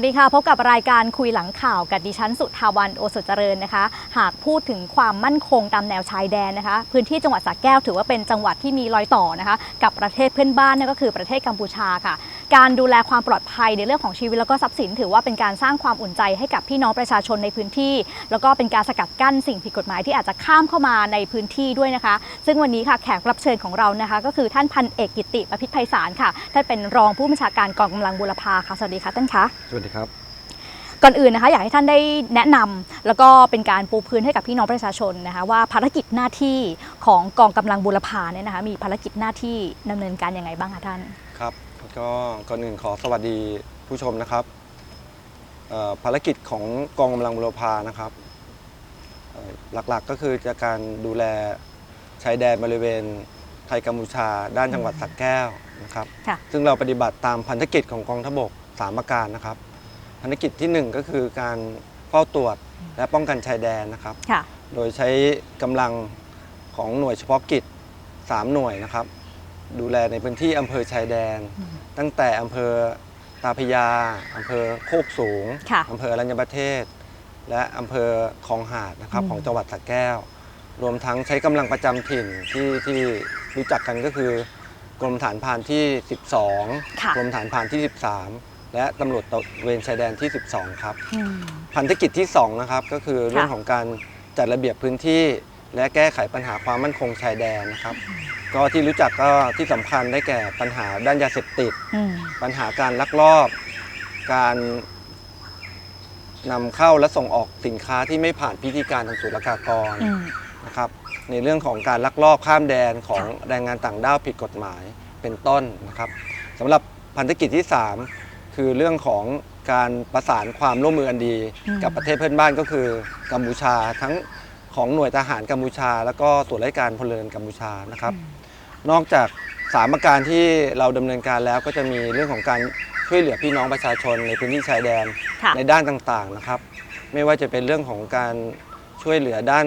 วัสดีค่ะ พบกับรายการคุยหลังข่าวกับดิฉันสุทาวันโอสถเจริญนะคะ หากพูดถึงความมั่นคงตามแนวชายแดนนะคะ พื้นที่จังหวัดสระแก้วถือว่าเป็นจังหวัดที่มีรอยต่อนะคะ กับประเทศเพื่อนบ้านนั่นก็คือประเทศกัมพูชาค่ะ การดูแลความปลอดภัยในเรื่องของชีวิตแล้วก็ทรัพย์สิน ถือว่าเป็นการสร้างความอุ่นใจให้กับพี่น้องประชาชนในพื้นที่ แล้วก็เป็นการสกัดกั้นสิ่งผิดกฎหมายที่อาจจะข้ามเข้ามาในพื้นที่ด้วยนะคะ ซึ่งวันนี้ค่ะแขกรับเชิญของเรานะคะ ก็คือท่านพันเอกกิติประพิษไพศาลค่ะท่านเป็นรองผู้บัญชาการกองกำลังบุรพาค่ะสวัสดีค่ะท่านคะสวัสดีครับก่อนอื่นนะคะอยากให้ท่านได้แนะนำแล้วก็เป็นการปูพื้นให้กับพี่น้องประชาชนนะคะว่าภารกิจหน้าที่ของกองกำลังบุรพาเนี่ยนะคะมีภารกิจหน้าที่ดำเนินการยังไงบ้างคะท่านครับ ก็ก่อนอื่นขอสวัสดีผู้ชมนะครับเอ่อภารกิจของกองกำลังบุรพานะครับเอ่อหลักๆก็คือจะการดูแลชายแดนบริเวณไทยกัมพูชา ด้านจังหวัดสระแก้วนะครับค่ะซึ่งเราปฏิบัติตามพันธกิจของกองทพบกสามประการนะครับ พันธกิจที่หนึ่งก็คือการเฝ้าตรวจและป้องกันชายแดนนะครับค่ะโดยใช้กำลังของหน่วยเฉพาะกิจ 3 หน่วยนะครับ ดูแลในพื้นที่อำเภอชายแดนอืมตั้งแต่อำเภอตาพยาอำเภอโคกสูงค่ะอำเภออรัญญประเทศ และอำเภอคลองหาดนะครับอืม ของจังหวัดสระแก้ว รวมทั้งใช้กำลังประจำถิ่นที่ที่รู้จักกันก็คือกรมฐานพรานที่12ค่ะกรมฐานพรานที่ 13 และตำรวจตระเวนชายแดนที่ 12 ครับ อืม พันธกิจที่2นะครับก็คือเรื่องค่ะของการจัดระเบียบพื้นที่ และแก้ไขปัญหาความมั่นคงชายแดนนะครับ ก็ที่รู้จักก็ที่สำคัญได้แก่ปัญหาด้านยาเสพติด อืมปัญหาการลักลอบ การนำเข้าและส่งออกสินค้าที่ไม่ผ่านพิธีการทางศุลกากรอืมนะครับ ในเรื่องของการลักลอบข้ามแดนของค่ะแรงงานต่างด้าวผิดกฎหมายเป็นต้นนะครับสำหรับพันธกิจที่ 3 คือเรื่องของการประสานความร่วมมืออันดีอืมกับประเทศเพื่อนบ้านก็คือกัมพูชาทั้งของหน่วยทหารกัมพูชา แล้วก็ส่วนราชการพลเรือนกัมพูชานะครับ นอกจากสามประการที่เราดำเนินการแล้วก็จะมีเรื่องของการช่วยเหลือพี่น้องประชาชนในพื้นที่ชายแดนค่ะในด้านต่างๆนะครับ ไม่ว่าจะเป็นเรื่องของการช่วยเหลือด้าน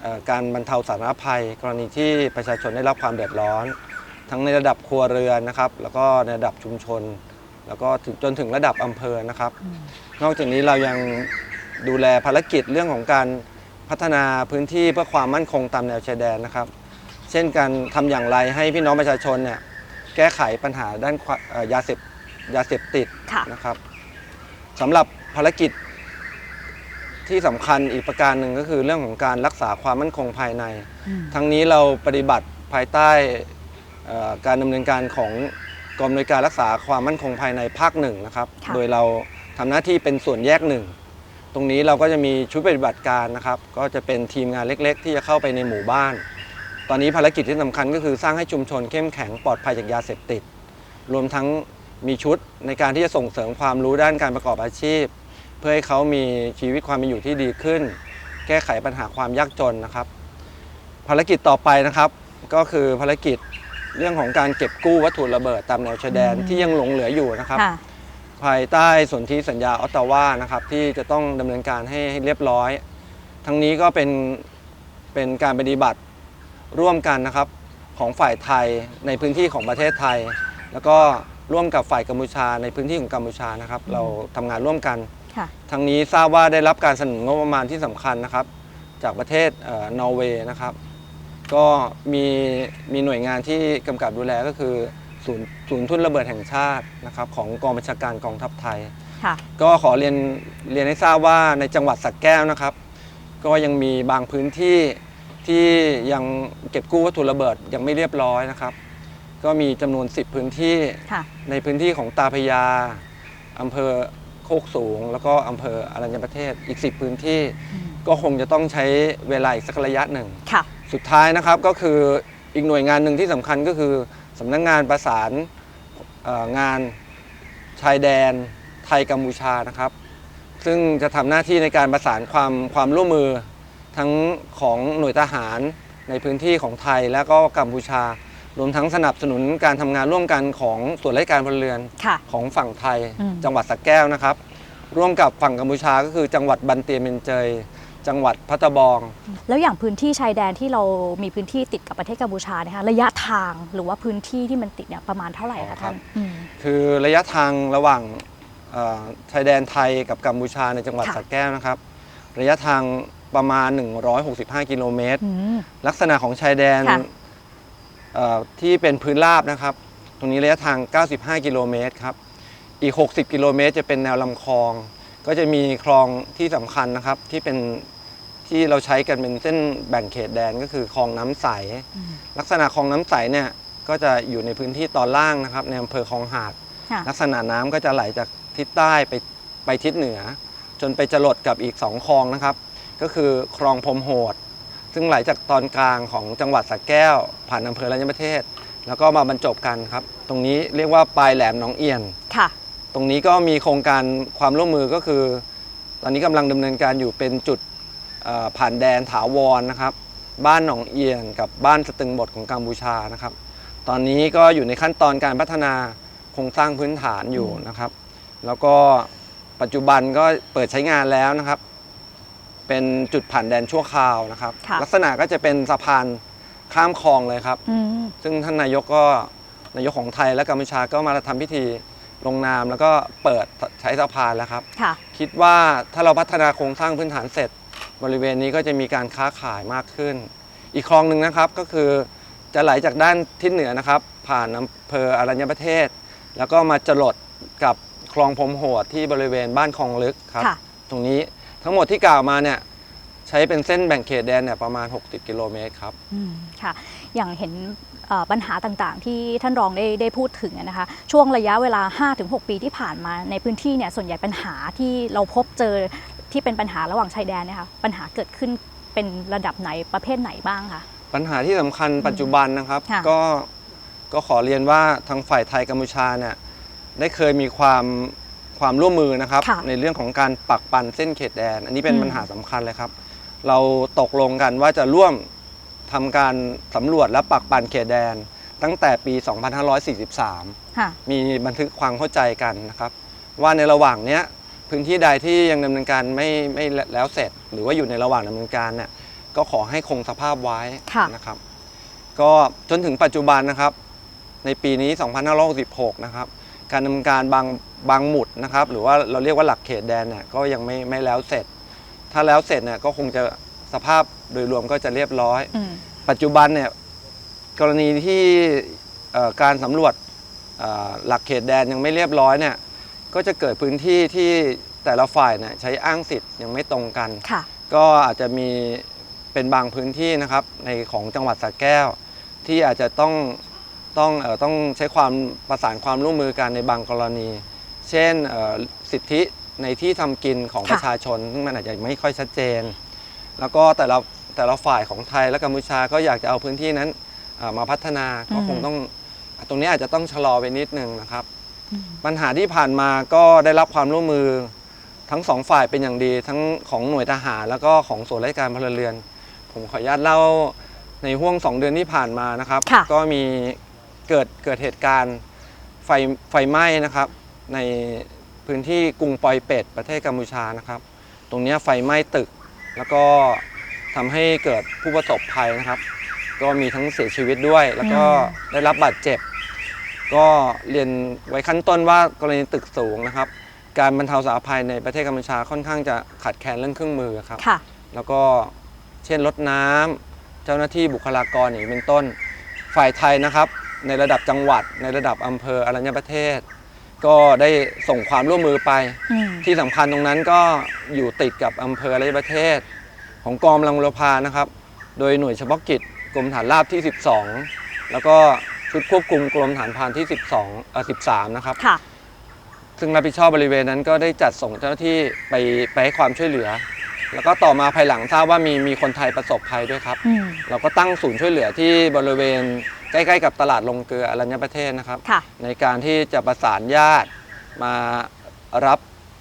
เอ่อการบรรเทาสาธารณภัย กรณีที่ประชาชนได้รับความเดือดร้อน ทั้งในระดับครัวเรือนนะครับ แล้วก็ในระดับชุมชน แล้วก็ถึงจนถึงระดับอำเภอนะครับอืมนอกจากนี้เรายังดูแลภารกิจเรื่องของการพัฒนาพื้นที่เพื่อความมั่นคงตามแนวชายแดนนะครับเช่นการทำอย่างไรให้พี่น้องประชาชนเนี่ยแก้ไขปัญหาด้านความเอ่อยาเสพยาเสพติดค่ะนะครับสำหรับภารกิจที่สำคัญอีกประการหนึ่งก็คือเรื่องของการรักษาความมั่นคงภายในอืมทั้งนี้เราปฏิบัติภายใต้เอ่อการดำเนินการของกองอำนวยการรักษาความมั่นคงภายในภาคหนึ่งนะครับค่ะโดยเราทำหน้าที่เป็นส่วนแยกหนึ่ง ตรงนี้เราก็จะมีชุดปฏิบัติการนะครับ ก็จะเป็นทีมงานเล็ก ๆ ที่จะเข้าไปในหมู่บ้าน ตอนนี้ภารกิจที่สำคัญก็คือสร้างให้ชุมชนเข้มแข็งปลอดภัยจากยาเสพติด รวมทั้งมีชุดในการที่จะส่งเสริมความรู้ด้านการประกอบอาชีพ เพื่อให้เขามีชีวิตความเป็นอยู่ที่ดีขึ้น แก้ไขปัญหาความยากจนนะครับ ภารกิจต่อไปนะครับ ก็คือภารกิจเรื่องของการเก็บกู้วัตถุระเบิดตามแนวชายแดนอืมที่ยังหลงเหลืออยู่นะครับค่ะภายใต้สนธิสัญญาออตตาวานะครับ ที่จะต้องดำเนินการให้ให้เรียบร้อย ทั้งนี้ก็เป็นเป็นการปฏิบัติ ร่วมกันนะครับของฝ่ายไทยในพื้นที่ของประเทศไทย แล้วก็ร่วมกับฝ่ายกัมพูชาในพื้นที่ของกัมพูชานะครับ เราทำงานร่วมกันค่ะทั้งนี้ทราบว่าได้รับการสนับสนุนงบประมาณที่สำคัญนะครับ จากประเทศเอ่อนอร์เวย์นะครับ ก็มีมีหน่วยงานที่กำกับดูแลก็คือศูนย์ศูนย์ทุนระเบิดแห่งชาตินะครับของกองบัญชาการกองทัพไทยค่ะก็ขอเรียนเรียนให้ทราบว่าในจังหวัดสระแก้วนะครับ ก็ยังมีบางพื้นที่ ที่ยังเก็บกู้วัตถุระเบิดยังไม่เรียบร้อยนะครับ ก็มีจำนวน 10 พื้นที่ค่ะ ในพื้นที่ของตาพยาอำเภอโคกสูง แล้วก็อำเภออรัญญประเทศอีก 10 พื้นที่ อืมก็คงจะต้องใช้เวลาอีกสักระยะหนึ่ง ค่ะ สุดท้ายนะครับก็คืออีกหน่วยงานหนึ่งที่สำคัญก็คือสำนักงงานประสานเอ่องานชายแดนไทยกัมพูชานะครับ ซึ่งจะทำหน้าที่ในการประสานความความร่วมมือ ทั้งของหน่วยทหารในพื้นที่ของไทยและก็กัมพูชา รวมทั้งสนับสนุนการทำงานร่วมกันของส่วนราชการพลเรือนค่ะของฝั่งไทย อืม จังหวัดสระแก้วนะครับ ร่วมกับฝั่งกัมพูชาก็คือจังหวัดบันเตียเมนเจย จังหวัดพัตตาบอง แล้วอย่างพื้นที่ชายแดนที่เรามีพื้นที่ติดกับประเทศกัมพูชานะคะระยะทางหรือว่าพื้นที่ที่มันติดเนี่ยประมาณเท่าไหร่อ๋อคะครัท่าบนอืม คือระยะทางระหว่างเเอ่อชายแดนไทยกับกัมพูชาในจังหวัดค่ะ สระแก้วนะครับ ระยะทาง ประมาณ 165 กิโลเมตรอืมลักษณะของชายแดนค่ะเอ่อที่เป็นพื้นราบนะครับ ตรงนี้ระยะทาง 95 กิโลเมตรครับ อีก 60 กิโลเมตร จะเป็นแนวลำคลอง ก็จะมีคลองที่สำคัญนะครับที่เป็นที่เราใช้กันเป็นเส้นแบ่งเขตแดนก็คือคลองน้ำใสอืมลักษณะคลองน้ำใสเนี่ยก็จะอยู่ในพื้นที่ตอนล่างนะครับในอำเภอคลองหาด ค่ะ ลักษณะน้ำก็จะไหลจากทิศใต้ไปไปทิศเหนือ จนไปจรดกับอีกสองคลองนะครับ ก็คือคลองพรมโหด ซึ่งไหลจากตอนกลางของจังหวัดสระแก้ว ผ่านอำเภอรัญญประเทศ แล้วก็มาบรรจบกันครับ ตรงนี้เรียกว่าปลายแหลมหนองเอียน ค่ะ ตรงนี้ก็มีโครงการความร่วมมือก็คือ ตอนนี้กำลังดำเนินการอยู่เป็นจุดเอ่อผ่านแดนถาวรนะครับ บ้านหนองเอียนกับบ้านสตึงบทของกัมพูชานะครับ ตอนนี้ก็อยู่ในขั้นตอนการพัฒนาโครงสร้างพื้นฐานอยู่นะครับ แล้วก็ปัจจุบันก็เปิดใช้งานแล้วนะครับ เป็นจุดผ่านแดนชั่วคราวนะครับ ค่ะ ลักษณะก็จะเป็นสะพานข้ามคลองเลยครับ อืมซึ่งท่านนายกก็นายกของไทยและกัมพูชาก็มาทำพิธีลงนามแล้วก็เปิดใช้สะพานแล้วครับ ค่ะ คิดว่าถ้าเราพัฒนาโครงสร้างพื้นฐานเสร็จ บริเวณนี้ก็จะมีการค้าขายมากขึ้น อีกคลองหนึ่งนะครับก็คือจะไหลจากด้านทิศเหนือนะครับ ผ่านอำเภออรัญญประเทศ แล้วก็มาจรดกับคลองพรมโหดที่บริเวณบ้านคลองลึกครับ ค่ะ ตรงนี้ ทั้งหมดที่กล่าวมาเนี่ยใช้เป็นเส้นแบ่งเขตแดนเนี่ยประมาณ 60 กิโลเมตรครับอืมค่ะ อย่างเห็นเอ่อปัญหาต่างๆ ที่ท่านรองได้ได้พูดถึงอะนะคะ ช่วงระยะเวลา 5-6 ปีที่ผ่านมาในพื้นที่เนี่ยส่วนใหญ่ปัญหาที่เราพบเจอที่เป็นปัญหาระหว่างชายแดนเนี่ยค่ะปัญหาเกิดขึ้นเป็นระดับไหนประเภทไหนบ้างคะปัญหาที่สำคัญปัจจุบันนะครับค่ะก็ก็ขอเรียนว่าทางฝ่ายไทยกัมพูชาเนี่ยได้เคยมีความ ความร่วมมือนะครับ ค่ะ ในเรื่องของการปักปันเส้นเขตแดน อันนี้เป็นอืมปัญหาสำคัญเลยครับ เราตกลงกันว่าจะร่วมทำการสำรวจและปักปันเขตแดน ตั้งแต่ปี 2543 ค่ะ มีบันทึกความเข้าใจกันนะครับ ว่าในระหว่างเนี้ยพื้นที่ใดที่ยังดำเนินการไม่ไม่แล้วเสร็จ หรือว่าอยู่ในระหว่างดำเนินการเนี่ยก็ขอให้คงสภาพไว้ค่ะ นะครับ ก็จนถึงปัจจุบันนะครับ ในปีนี้ 2566 นะครับ การดำเนินการบางบางหมุดนะครับ หรือว่าเราเรียกว่าหลักเขตแดนเนี่ยก็ยังไม่ไม่แล้วเสร็จ ถ้าแล้วเสร็จเนี่ยก็คงจะสภาพโดยรวมก็จะเรียบร้อย อืมปัจจุบันเนี่ยกรณีที่เอ่อการสำรวจเอ่อหลักเขตแดนยังไม่เรียบร้อยเนี่ยก็จะเกิดพื้นที่ที่แต่ละฝ่ายเนี่ยใช้อ้างสิทธิ์ยังไม่ตรงกัน ค่ะ ก็อาจจะมีเป็นบางพื้นที่นะครับในของจังหวัดสระแก้ว ที่อาจจะต้อง ต้องเออต้องใช้ความประสานความร่วมมือกันในบางกรณี เช่นเอ่อสิทธิในที่ทำกินของค่ะประชาชนซึ่งมันอาจจะไม่ค่อยชัดเจน แล้วก็แต่ละแต่ละฝ่ายของไทยและกัมพูชาก็อยากจะเอาพื้นที่นั้นเอ่อมาพัฒนาก็คงต้องตรงนี้อาจจะต้องชะลอไปนิดนึงนะครับอืมปัญหาที่ผ่านมาก็ได้รับความร่วมมือทั้งสองฝ่ายเป็นอย่างดีทั้งของหน่วยทหารแล้วก็ของส่วนราชการพลเรือน ผมขออนุญาตเล่าในห่วงสองเดือนที่ผ่านมานะครับค่ะก็มี เกิดเกิดเหตุการณ์ไฟไฟไหม้นะครับในพื้นที่กรุงปอยเป็ดประเทศกัมพูชานะครับ ตรงเนี้ยไฟไหม้ตึก แล้วก็ทำให้เกิดผู้ประสบภัยนะครับ ก็มีทั้งเสียชีวิตด้วย แล้วก็ได้รับบาดเจ็บ ก็เรียนไว้ขั้นต้นว่ากรณีตึกสูงนะครับ การบรรเทาสาธารณภัยในประเทศกัมพูชาค่อนข้างจะขาดแคลนเรื่องเครื่องมือครับค่ะแล้วก็เช่นรถน้ำเจ้าหน้าที่บุคลากรอย่างนี้เป็นต้น ฝ่ายไทยนะครับ ในระดับจังหวัด ในระดับอำเภออรัญญประเทศ ก็ได้ส่งความร่วมมือไป อืมที่สำคัญตรงนั้นก็อยู่ติดกับอำเภออรัญญประเทศ ของกองกำลังบุรพานะครับ โดยหน่วยเฉพาะกิจกรมฐานราบที่ 12 แล้วก็ชุดควบคุมกรมฐานพรานที่ 12เอ่อ13 นะครับ ค่ะ ซึ่งรับผิดชอบบริเวณนั้นก็ได้จัดส่งเจ้าหน้าที่ไปไปให้ความช่วยเหลือ แล้วก็ต่อมาภายหลังทราบว่ามีมีคนไทยประสบภัยด้วยครับ อืม เราก็ตั้งศูนย์ช่วยเหลือที่บริเวณใก ล้ ๆ กับตลาดลงเกลืออรัญญประเทศนะครับ ค่ะ ในการที่จะประสานญาติมารับ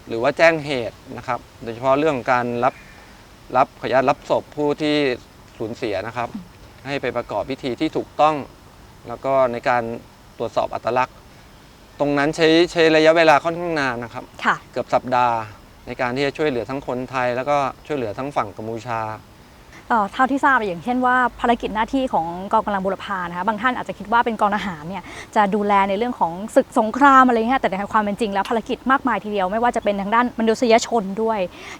หรือว่าแจ้งเหตุนะครับ โดยเฉพาะเรื่องของการรับรับขออนุญาตรับศพผู้ที่สูญเสียนะครับ ให้ไปประกอบพิธีที่ถูกต้อง แล้วก็ในการตรวจสอบอัตลักษณ์ ตรงนั้นใช้ใช้ระยะเวลาค่อนข้างนานนะครับ ค่ะ เกือบสัปดาห์ในการที่จะช่วยเหลือทั้งคนไทย แล้วก็ช่วยเหลือทั้งฝั่งกัมพูชา เท่าที่ทราบอย่างเช่นว่าภารกิจหน้าที่ของกองกำลังบุรพานะคะบางท่านอาจจะคิดว่าเป็นกองทหารเนี่ยจะดูแลในเรื่องของศึกสงครามอะไรเงี้ยแต่ในความเป็นจริงแล้วภารกิจมากมายทีเดียวไม่ว่าจะเป็นทางด้านมนุษยชนด้วย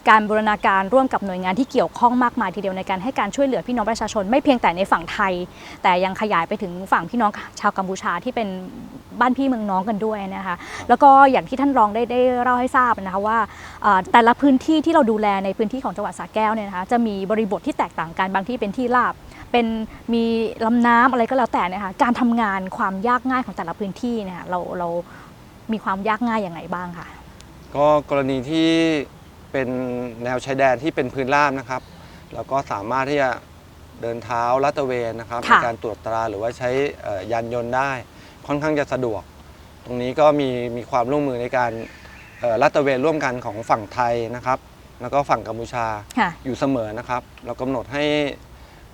การบูรณาการร่วมกับหน่วยงานที่เกี่ยวข้องมากมายทีเดียวในการให้การช่วยเหลือพี่น้องประชาชนไม่เพียงแต่ในฝั่งไทย แต่ยังขยายไปถึงฝั่งพี่น้องชาวกัมพูชาที่เป็นบ้านพี่เมืองน้องกันด้วยนะคะแล้วก็อย่างที่ท่านรองได้ได้เล่าให้ทราบนะคะว่าแต่ละพื้นที่ที่เราดูแลในพื้นที่ของจังหวัดสระแก้วเนี่ยนะคะจะมีบริบทที่แตกต่างกันบางที่เป็นที่ราบ เป็นมีลำน้ำอะไรก็แล้วแต่นะคะการทำงานความยากง่ายของแต่ละพื้นที่เนี่ยเราเรามีความยากง่ายอย่างไรบ้างคะก็กรณีที่เป็นแนวชายแดนที่เป็นพื้นราบนะครับเราก็สามารถที่จะเดินเท้าลาดตระเวนนะครับในค่ะการตรวจตราหรือว่าใช้เอ่อยานยนต์ได้ ค่อนข้างจะสะดวก ตรงนี้ก็มีมีความร่วมมือในการเอ่อลาดตระเวนร่วมกันของฝั่งไทยนะครับ แล้วก็ฝั่งกัมพูชาค่ะ อยู่เสมอนะครับ เรากำหนดให้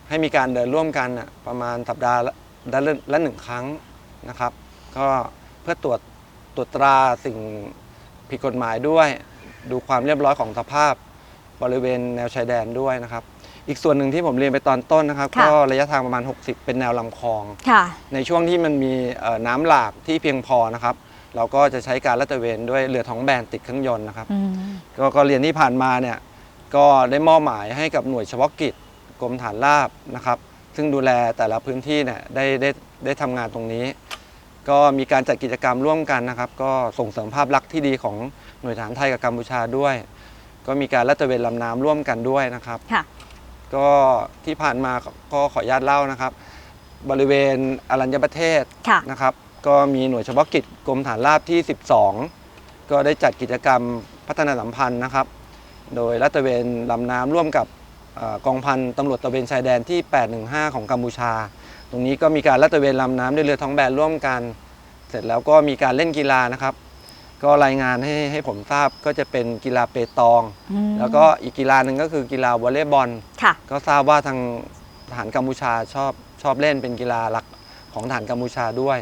ให้มีการเดินร่วมกันน่ะประมาณสัปดาห์ละละละหนึ่งครั้งนะครับ ก็เพื่อตรวจตรวจตราสิ่งผิดกฎหมายด้วย ดูความเรียบร้อยของสภาพบริเวณแนวชายแดนด้วยนะครับ อีกส่วนหนึ่งที่ผมเรียนไปตอนต้นนะครับ ค่ะ ก็ระยะทางประมาณ 60 เป็นแนวลำคลอง ค่ะ ในช่วงที่มันมีเอ่อน้ำหลากที่เพียงพอนะครับ เราก็จะใช้การลาดตระเวนด้วยเรือท้องแบนติดเครื่องยนต์นะครับ อืม ก็ก็เรียนที่ผ่านมาเนี่ยก็ได้มอบหมายให้กับหน่วยเฉพาะกิจกรมฐานราบนะครับ ซึ่งดูแลแต่ละพื้นที่เนี่ยได้ได้ได้ทำงานตรงนี้ ก็มีการจัดกิจกรรมร่วมกันนะครับ ก็ส่งเสริมภาพลักษณ์ที่ดีของหน่วยฐานไทยกับกัมพูชาด้วย ก็มีการลาดตระเวนลำน้ำร่วมกันด้วยนะครับ ค่ะก็ที่ผ่านมาก็ขออนุญาตเล่านะครับ บริเวณอรัญญประเทศค่ะ นะครับ ก็มีหน่วยเฉพาะกิจกรมฐานราบที่ 12 ก็ได้จัดกิจกรรมพัฒนาสัมพันธ์นะครับ โดยรัตระเวนลำน้ำร่วมกับเอ่อกองพันตำรวจตระเวนชายแดนที่ 815 ของกัมพูชา ตรงนี้ก็มีการรัตระเวนลำน้ำด้วยเรือท้องแบนร่วมกัน เสร็จแล้วก็มีการเล่นกีฬานะครับ ก็รายงานให้ให้ผมทราบก็จะเป็นกีฬาเปตองอืมแล้วก็อีกกีฬาหนึ่งก็คือกีฬาวอลเลย์บอลค่ะก็ทราบว่าทางทหารกัมพูชาชอบชอบเล่นเป็นกีฬาหลักของทหารกัมพูชาด้วย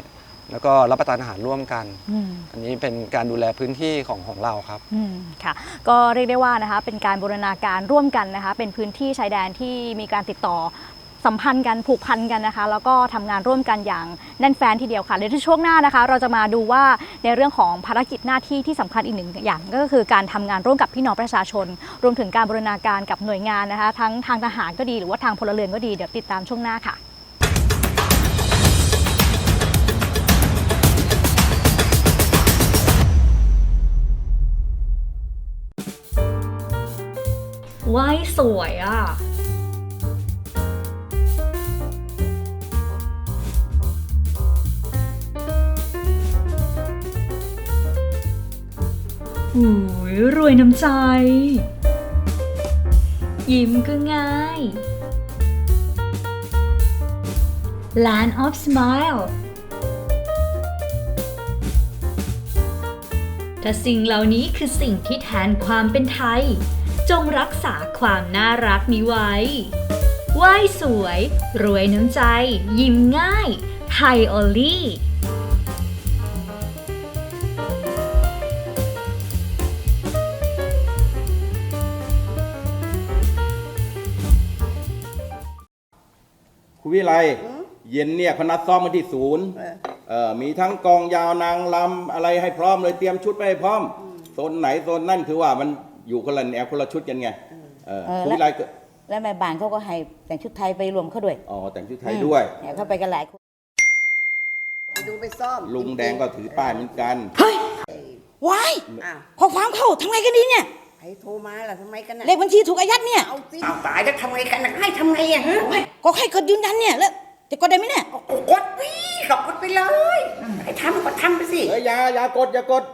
แล้วก็รับประทานอาหารร่วมกันอืมอันนี้เป็นการดูแลพื้นที่ของของเราครับอืมค่ะ ก็เรียกได้ว่านะคะเป็นการบูรณาการร่วมกันนะคะ เป็นพื้นที่ชายแดนที่มีการติดต่อสัมพันธ์กันผูกพันกันนะคะ แล้วก็ทำงานร่วมกันอย่างแน่นแฟนทีเดียวค่ะเดี๋ยวในช่วงหน้านะคะ เราจะมาดูว่าในเรื่องของภารกิจหน้าที่ที่สำคัญอีกหนึ่งอย่าง ก็คือการทำงานร่วมกับพี่น้องประชาชน รวมถึงการบูรณาการกับหน่วยงานนะคะ ทั้งทางทหารก็ดีหรือว่าทางพลเรือนก็ดีเดี๋ยวติดตามช่วงหน้าค่ะ ว่ายสวยอะหูยรวยน้ำใจ ยิ้มก็ง่าย Land of Smile ถ้าสิ่งเหล่านี้คือสิ่งที่แทนความเป็นไทย จงรักษาความน่ารักนี้ไว้ไหว้สวย รวยน้ำใจ ยิ้มง่ายไทยออลลี่คุณวิไลเย็นเนี่ยเขานัดซ้อมกันที่ศูนย์เออเออมีทั้งกองยาวนางลำอะไรให้พร้อมเลยเตรียมชุดไปให้พร้อมโซนไหนโซนนั่นคือว่ามัน อยู่คนละแนวคนละชุดกันไงเออเออ คุณวิไลก็แล้วแม่บ้านเขาก็ให้แต่งชุดไทยไปรวมเขาด้วยอ๋อแต่งชุดไทยด้วยเนี่ยเขาไปกันหลายคนไปดูไปซ่อมลุงแดงก็ถือป้ายเหมือนกัน เฮ้ยว้ายอ้าวข้อความเข้าทำไงกันดีเนี่ยใครโทรมาล่ะทำไมกันน่ะเลขบัญชีถูกอายัดเนี่ย เอาสิเอาตายแล้วทำไงกันน่ะให้ทำไงอะฮะก็ให้กดยืนยันเนี่ยแล้วจะกดได้ไหมเนี่ยก็กดสิก็กดไปเลยใครทำก็ทำไปสิ เฮ้ยอย่าอย่ากดอย่ากด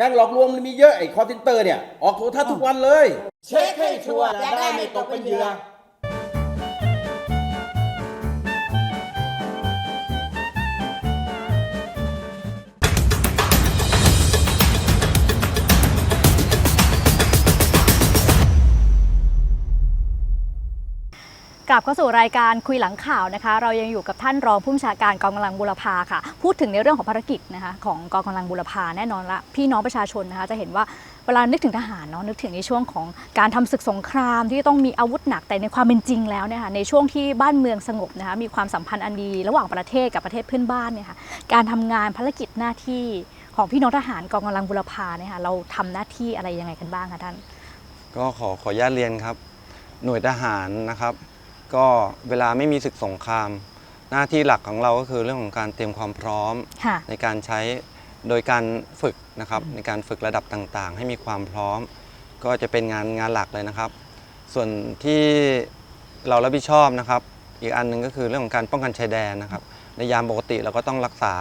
แก๊งหลอกลวงมันมีเยอะไอ้คอร์เซนเตอร์เนี่ย ออกโทรทัศน์ทุกวันเลย เช็คให้ชัวร์จะได้ไม่ตกเป็นเหยื่อ กลับเข้าสู่รายการคุยหลังข่าวนะคะ เรายังอยู่กับท่านรองผู้บัญชาการกองกำลังบุรพาค่ะ พูดถึงในเรื่องของภารกิจนะคะของกองกำลังบุรพาแน่นอนละพี่น้องประชาชนนะคะจะเห็นว่าเวลานึกถึงทหารเนาะนึกถึงในช่วงของการทำศึกสงครามที่ต้องมีอาวุธหนักแต่ในความเป็นจริงแล้วเนี่ยค่ะในช่วงที่บ้านเมืองสงบนะคะมีความสัมพันธ์อันดีระหว่างประเทศกับประเทศเพื่อนบ้านเนี่ยค่ะการทำงานภารกิจหน้าที่ของพี่น้องทหารกองกำลังบุรพาเนี่ยค่ะเราทำหน้าที่อะไรยังไงกันบ้างคะท่าน ก็ขอขออนุญาตเรียนครับ หน่วยทหารนะครับ ก็เวลาไม่มีศึกสงคราม หน้าที่หลักของเราก็คือเรื่องของการเตรียมความพร้อม ค่ะ ในการใช้โดยการฝึกนะครับในการฝึกระดับต่างๆ ให้มีความพร้อม ก็จะเป็นงานงานหลักเลยนะครับ ส่วนที่เรารับผิดชอบนะครับ อีกอันหนึ่งก็คือเรื่องของการป้องกันชายแดนนะครับ ในยามปกติเราก็ต้องรักษา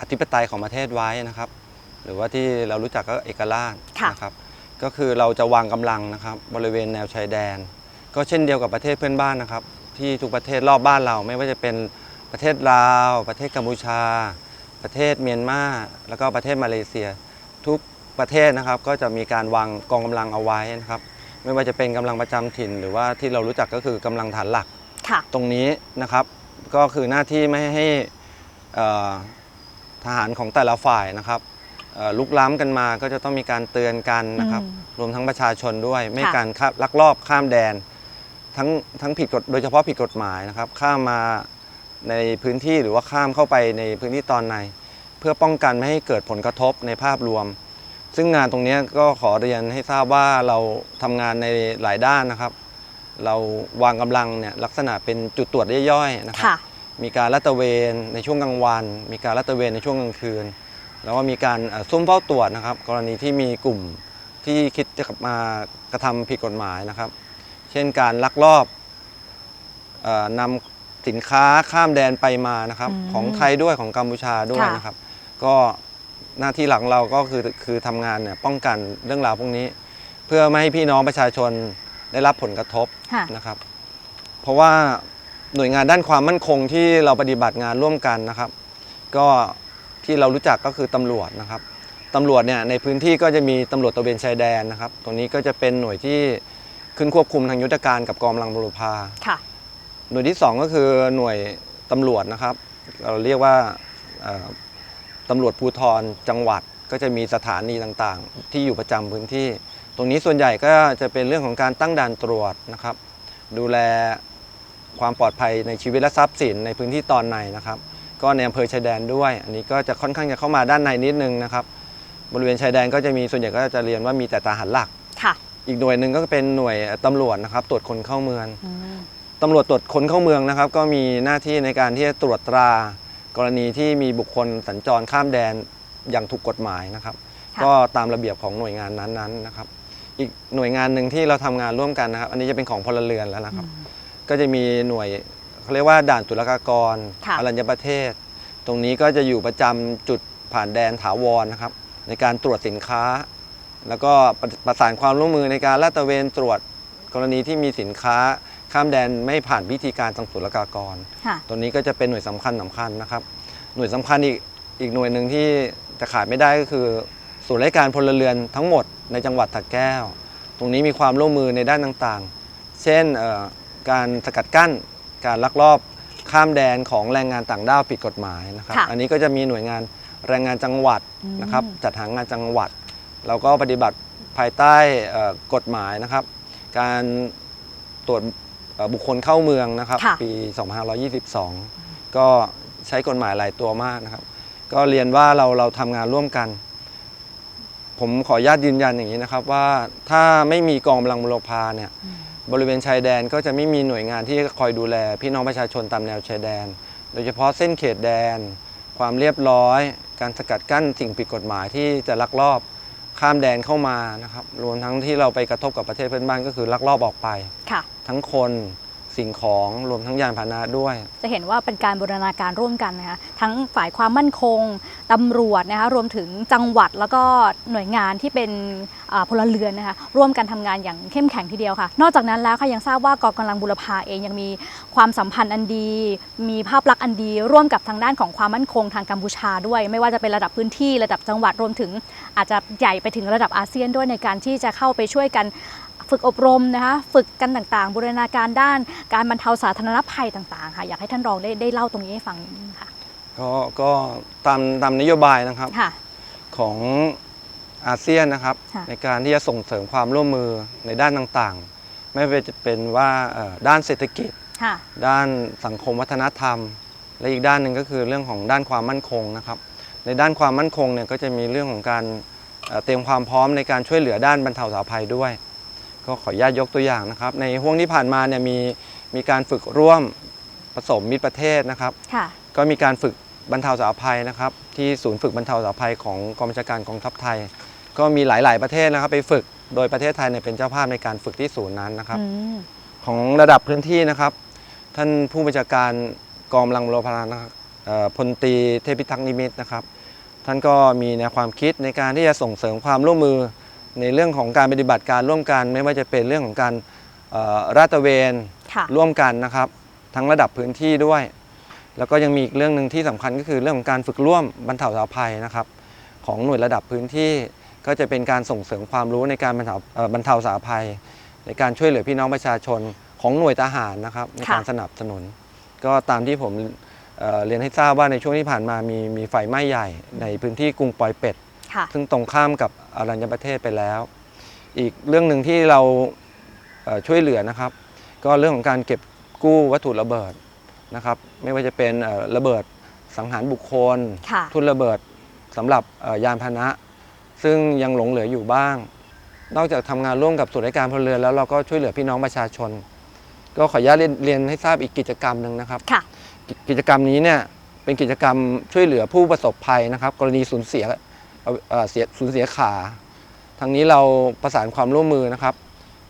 อธิปไตยของประเทศไว้นะครับ หรือว่าที่เรารู้จักก็เอกราชค่ะ นะครับ ก็คือเราจะวางกำลังนะครับบริเวณแนวชายแดน ก็เช่นเดียวกับประเทศเพื่อนบ้านนะครับ ที่ทุกประเทศรอบบ้านเราไม่ว่าจะเป็นประเทศลาว ประเทศกัมพูชา ประเทศเมียนมาแล้วก็ประเทศมาเลเซีย ทุกประเทศนะครับก็จะมีการวางกองกำลังเอาไว้นะครับ ไม่ว่าจะเป็นกำลังประจำถิ่น หรือว่าที่เรารู้จักก็คือกำลังฐานหลักค่ะตรงนี้นะครับ ก็คือหน้าที่ไม่ให้เอ่อทหารของแต่ละฝ่ายนะครับเอ่อลุกล้ำกันมาก็จะต้องมีการเตือนกันนะครับอืมรวมทั้งประชาชนด้วย ไม่ค่ะการข้าลักลอบข้ามแดน ทั้งทั้งผิดกฎโดยเฉพาะผิดกฎหมายนะครับ ข้ามมาในพื้นที่หรือว่าข้ามเข้าไปในพื้นที่ตอนใน เพื่อป้องกันไม่ให้เกิดผลกระทบในภาพรวม ซึ่งงานตรงนี้ก็ขอเรียนให้ทราบว่าเราทำงานในหลายด้านนะครับ เราวางกำลังเนี่ยลักษณะเป็นจุดตรวจย่อยๆนะครับค่ะมีการลาดตระเวนในช่วงกลางวัน มีการลาดตระเวนในช่วงกลางคืน แล้วก็มีการเอ่อซุ่มเฝ้าตรวจนะครับ กรณีที่มีกลุ่มที่คิดจะมากระทำผิดกฎหมายนะครับ เช่นการลักลอบเออนำสินค้าข้ามแดนไปมานะครับอืมของไทยด้วยของกัมพูชาด้วยค่ะนะครับ ก็หน้าที่หลักของเราก็คือคือทำงานเนี่ยป้องกันเรื่องราวพวกนี้ เพื่อไม่ให้พี่น้องประชาชนได้รับผลกระทบค่ะนะครับ เพราะว่าหน่วยงานด้านความมั่นคงที่เราปฏิบัติงานร่วมกันนะครับ ก็ที่เรารู้จักก็คือตำรวจนะครับตำรวจเนี่ยในพื้นที่ก็จะมีตำรวจตระเวนชายแดนนะครับ ตรงนี้ก็จะเป็นหน่วยที่ ขึ้นควบคุมทางยุทธการกับกองกำลังบุรพาค่ะ หน่วยที่ 2 ก็คือหน่วยตำรวจนะครับ เราเรียกว่าเอ่อตำรวจภูธรจังหวัดก็จะมีสถานีต่างๆ ที่อยู่ประจำพื้นที่ ตรงนี้ส่วนใหญ่ก็จะเป็นเรื่องของการตั้งด่านตรวจนะครับ ดูแลความปลอดภัยในชีวิตและทรัพย์สินในพื้นที่ตอนในนะครับ ก็ในอำเภอชายแดนด้วย อันนี้ก็จะค่อนข้างจะเข้ามาด้านในนิดนึงนะครับ บริเวณชายแดนก็จะมีส่วนใหญ่ก็จะเรียนว่ามีแต่ทหารหลักค่ะ อีกหน่วยหนึ่งก็เป็นหน่วยตำรวจนะครับตรวจคนเข้าเมืองอืมตำรวจตรวจคนเข้าเมืองนะครับ ก็มีหน้าที่ในการที่จะตรวจตรา กรณีที่มีบุคคลสัญจรข้ามแดนอย่างถูกกฎหมายนะครับค่ะก็ตามระเบียบของหน่วยงานนั้นๆนะครับ อีกหน่วยงานหนึ่งที่เราทำงานร่วมกันนะครับ อันนี้จะเป็นของพลเรือนแล้วนะครับ ก็จะมีหน่วยเขาเรียกว่าด่านตุลากากรค่ะอรัญญประเทศ ตรงนี้ก็จะอยู่ประจำจุดผ่านแดนถาวรนะครับ ในการตรวจสินค้า แล้วก็ประประสานความร่วมมือในการลาดตระเวนตรวจกรณีที่มีสินค้าข้ามแดนไม่ผ่านวิธีการทางศุลกากร ค่ะ ตัวนี้ก็จะเป็นหน่วยสำคัญสำคัญนะครับ หน่วยสำคัญอีกอีกหน่วยหนึ่งที่จะขาดไม่ได้ก็คือศูนย์ราชการพลเรือนทั้งหมดในจังหวัดสระแก้ว ตรงนี้มีความร่วมมือในด้านต่างๆ เช่นเอ่อการสกัดกั้นการลักลอบข้ามแดนของแรงงานต่างด้าวผิดกฎหมายนะครับ ค่ะอันนี้ก็จะมีหน่วยงานแรงงานจังหวัดนะครับจัดหางานจังหวัด เราก็ปฏิบัติภายใต้เอ่อกฎหมายนะครับ การตรวจเอ่อบุคคลเข้าเมืองนะครับค่ะปี 2522 ก็ใช้กฎหมายหลายตัวมากนะครับ ก็เรียนว่าเราเราทำงานร่วมกัน ผมขออนุญาตยืนยันอย่างนี้นะครับว่าถ้าไม่มีกองกำลังบุรพาเนี่ยบริเวณชายแดนก็จะไม่มีหน่วยงานที่คอยดูแล พี่น้องประชาชนตามแนวชายแดน โดยเฉพาะเส้นเขตแดน ความเรียบร้อย การสกัดกั้นสิ่งผิดกฎหมายที่จะลักลอบ ข้ามแดนเข้ามานะครับรวมทั้งที่เราไปกระทบกับประเทศเพื่อนบ้านก็คือลักลอบออกไปค่ะทั้งคน สิ่งของรวมทั้งยานพาหนะด้วย จะเห็นว่าเป็นการบูรณาการร่วมกันนะคะทั้งฝ่ายความมั่นคงตำรวจนะคะรวมถึงจังหวัดแล้วก็หน่วยงานที่เป็นพลเรือนนะคะร่วมกันทำงานอย่างเข้มแข็งทีเดียวค่ะ นอกจากนั้นแล้วค่ะยังทราบว่ากองกำลังบุรพาเองยังมีความสัมพันธ์อันดี มีภาพลักษณ์อันดี ร่วมกับทางด้านของความมั่นคงทางกัมพูชาด้วย ไม่ว่าจะเป็นระดับพื้นที่ระดับจังหวัดรวมถึง อาจจะใหญ่ไปถึงระดับอาเซียนด้วยในการที่จะเข้าไปช่วยกัน ฝึกอบรมนะคะฝึกกันต่างๆ บูรณาการด้านการบรรเทาสาธารณภัยต่างๆค่ะอยากให้ท่านรองได้ได้เล่าตรงนี้ให้ฟังนิดนึงค่ะก็ก็ตามตามนโยบายนะครับค่ะ ของอาเซียนนะครับ ค่ะ ในการที่จะส่งเสริมความร่วมมือในด้านต่างๆ ไม่ว่าจะเป็นว่าเอ่อด้านเศรษฐกิจ ค่ะ ด้านสังคมวัฒนธรรม และอีกด้านหนึ่งก็คือเรื่องของด้านความมั่นคงนะครับ ในด้านความมั่นคงเนี่ยก็จะมีเรื่องของการเอ่อเตรียมความพร้อมในการช่วยเหลือด้านบรรเทาสาธารณภัยด้วย ก็ขออนุญาตยกตัวอย่างนะครับ ในห่วงที่ผ่านมาเนี่ยมีมีการฝึกร่วมผสมมิตรประเทศนะครับ ค่ะ ก็มีการฝึกบรรเทาสาธารณภัยนะครับ ที่ศูนย์ฝึกบรรเทาสาธารณภัยของกองบัญชาการกองทัพไทย ก็มีหลาย ๆ ประเทศนะครับ ไปฝึกโดยประเทศไทยเนี่ยเป็นเจ้าภาพในการฝึกที่ศูนย์นั้นนะครับ อืม ของระดับพื้นที่นะครับ ท่านผู้บัญชาการกองกำลังบุรพานะครับเอ่อพลตรีเทพิทักษ์นิมิตรนะครับ ท่านก็มีแนวความคิดในการที่จะส่งเสริมความร่วมมือ ในเรื่องของการปฏิบัติการร่วมกัน ไม่ว่าจะเป็นเรื่องของการเอ่อราดตระเวนค่ะร่วมกันนะครับ ทั้งระดับพื้นที่ด้วย แล้วก็ยังมีอีกเรื่องหนึ่งที่สำคัญก็คือเรื่องของการฝึกร่วมบรรเทาสาธารณภัยนะครับ ของหน่วยระดับพื้นที่ก็จะเป็นการส่งเสริมความรู้ในการบรรเทาเอ่อบรรเทาสาธารณภัย ในการช่วยเหลือพี่น้องประชาชนของหน่วยทหารนะครับ ในการค่ะสนับสนุน ก็ตามที่ผมเอ่อเรียนให้ทราบว่าในช่วงที่ผ่านมามีมีไฟไหม้ใหญ่ในพื้นที่กรุงปอยเป็ด ค่ะ ซึ่งตรงข้ามกับอรัญญประเทศไปแล้ว อีกเรื่องหนึ่งที่เราเอ่อช่วยเหลือนะครับ ก็เรื่องของการเก็บกู้วัตถุระเบิดนะครับ ไม่ว่าจะเป็นเอ่อระเบิดสังหารบุคคลค่ะทุนระเบิดสำหรับเอ่อยานพาหนะ ซึ่งยังหลงเหลืออยู่บ้าง นอกจากทำงานร่วมกับส่วนราชการพลเรือนแล้วเราก็ช่วยเหลือพี่น้องประชาชน ก็ขออนุญาตเรียนเรียนให้ทราบอีกกิจกรรมหนึ่งนะครับค่ะกิกิจกรรมนี้เนี่ยเป็นกิจกรรมช่วยเหลือผู้ประสบภัยนะครับ กรณีสูญเสีย เอ่อเสียสูญเสียขา ทางนี้เราประสานความร่วมมือนะครับ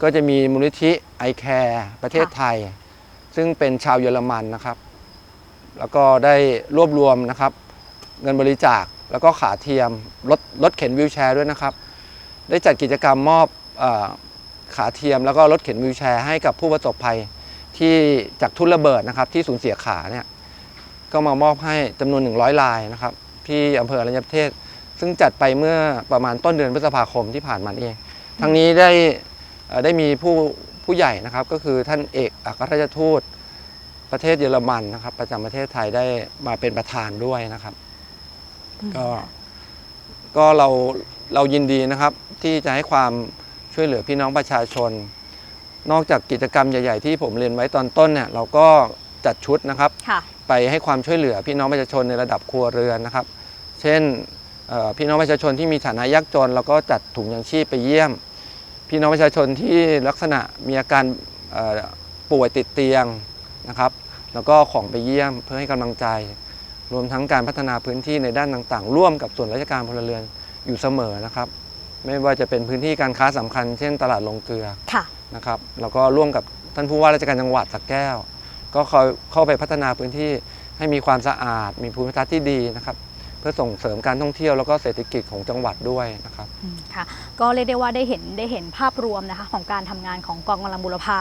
ก็จะมีมูลนิธิ i c a r e ประเทศไทย ซึ่งเป็นชาวเยอรมันนะครับ แล้วก็ได้รวบรวมนะครับ เงินบริจาคแล้วก็ขาเทียมรถรถเข็นวิวแชร์ด้วยนะครับ ได้จัดกิจกรรมมอบออขาเทียมแล้วก็รถเข็นวิวแชร์ให้กับผู้ประสบภัยที่จากทุนระเบิดนะครับ ที่สูญเสียขาเนี่ยก็มามอบให้จำนวน 100 ลายนะครับ ที่อำเภออรัญญประเทศ ซึ่งจัดไปเมื่อประมาณต้นเดือนพฤษภาคมที่ผ่านมานี่เอง ทั้งนี้ได้เอ่อได้มีผู้ผู้ใหญ่นะครับ ก็คือท่านเอกอัครราชทูตประเทศเยอรมันนะครับ ประจำประเทศไทยได้มาเป็นประธานด้วยนะครับ ก็ก็เราเรายินดีนะครับ ที่จะให้ความช่วยเหลือพี่น้องประชาชน นอกจากกิจกรรมใหญ่ ๆ ที่ผมเรียนไว้ตอนต้นเนี่ยเราก็จัดชุดนะครับค่ะไปให้ความช่วยเหลือพี่น้องประชาชนในระดับครัวเรือนนะครับ เช่นเอ่อ พี่น้องประชาชนที่มีฐานะยากจนเราก็จัดถุงยังชีพไปเยี่ยม พี่น้องประชาชนที่ลักษณะมีอาการเอ่อป่วยติดเตียงนะครับ แล้วก็ของไปเยี่ยมเพื่อให้กำลังใจ รวมทั้งการพัฒนาพื้นที่ในด้านต่างๆ ร่วมกับส่วนราชการพลเรือนอยู่เสมอนะครับ ไม่ว่าจะเป็นพื้นที่การค้าสำคัญ เช่นตลาดลงเกลือค่ะนะครับแล้วก็ร่วมกับท่านผู้ว่าราชการจังหวัดสระแก้ว ก็เข้าเข้าไปพัฒนาพื้นที่ให้มีความสะอาด มีภูมิทัศน์ที่ดีนะครับ เพื่อส่งเสริมการท่องเที่ยวแล้วก็เศรษฐกิจของจังหวัดด้วยนะครับ อืมค่ะก็เรียกได้ว่าได้เห็นได้เห็นภาพรวมนะคะของการทำงานของกองกำลังบุรพา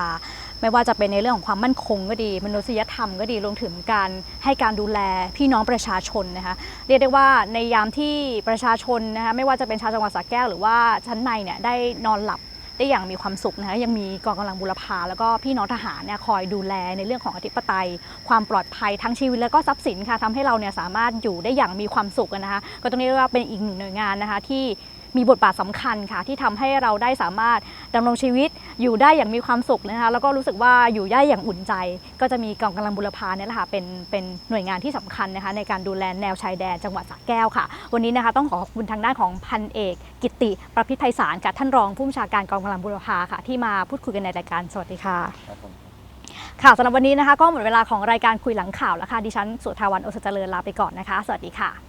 ไม่ว่าจะเป็นในเรื่องของความมั่นคงก็ดี มนุษยธรรมก็ดีรวมถึงการให้การดูแลพี่น้องประชาชนนะคะเรียกได้ว่าในยามที่ประชาชนนะคะไม่ว่าจะเป็นชาวจังหวัดสระแก้วหรือว่าชั้นในเนี่ยได้นอนหลับ ได้อย่างมีความสุขนะคะยังมีกองกำลังบุรพาแล้วก็พี่น้องทหารเนี่ยคอยดูแลในเรื่องของอธิปไตย ความปลอดภัยทั้งชีวิตแล้วก็ทรัพย์สินค่ะทำให้เราเนี่ยสามารถอยู่ได้อย่างมีความสุขนะคะก็ต้องเรียกว่าเป็นอีกหนึ่งหน่วยงานนะคะที่ มีบทบาทสำคัญค่ะ ที่ทำให้เราได้สามารถดำรงชีวิตอยู่ได้อย่างมีความสุขนะคะแล้วก็รู้สึกว่าอยู่ได้อย่างอุ่นใจ ก็จะมีกองกำลังบุรพาเนี่ยแหละค่ะเป็นเป็นหน่วยงานที่สำคัญนะคะในการดูแลแนวชายแดนจังหวัดสระแก้วค่ะ วันนี้นะคะต้องขอขอบคุณทางด้านของพันเอก กิตติประพิษไพศาลกับท่านรองผู้บัญชาการกองกำลังบุรพาค่ะ ที่มาพูดคุยกันในรายการสวัสดีค่ะค่ะสำหรับวันนี้นะคะ ก็หมดเวลาของรายการคุยหลังข่าวแล้วค่ะดิฉันสุทาวันโอสถเจริญลาไปก่อนนะคะ สวัสดีค่ะ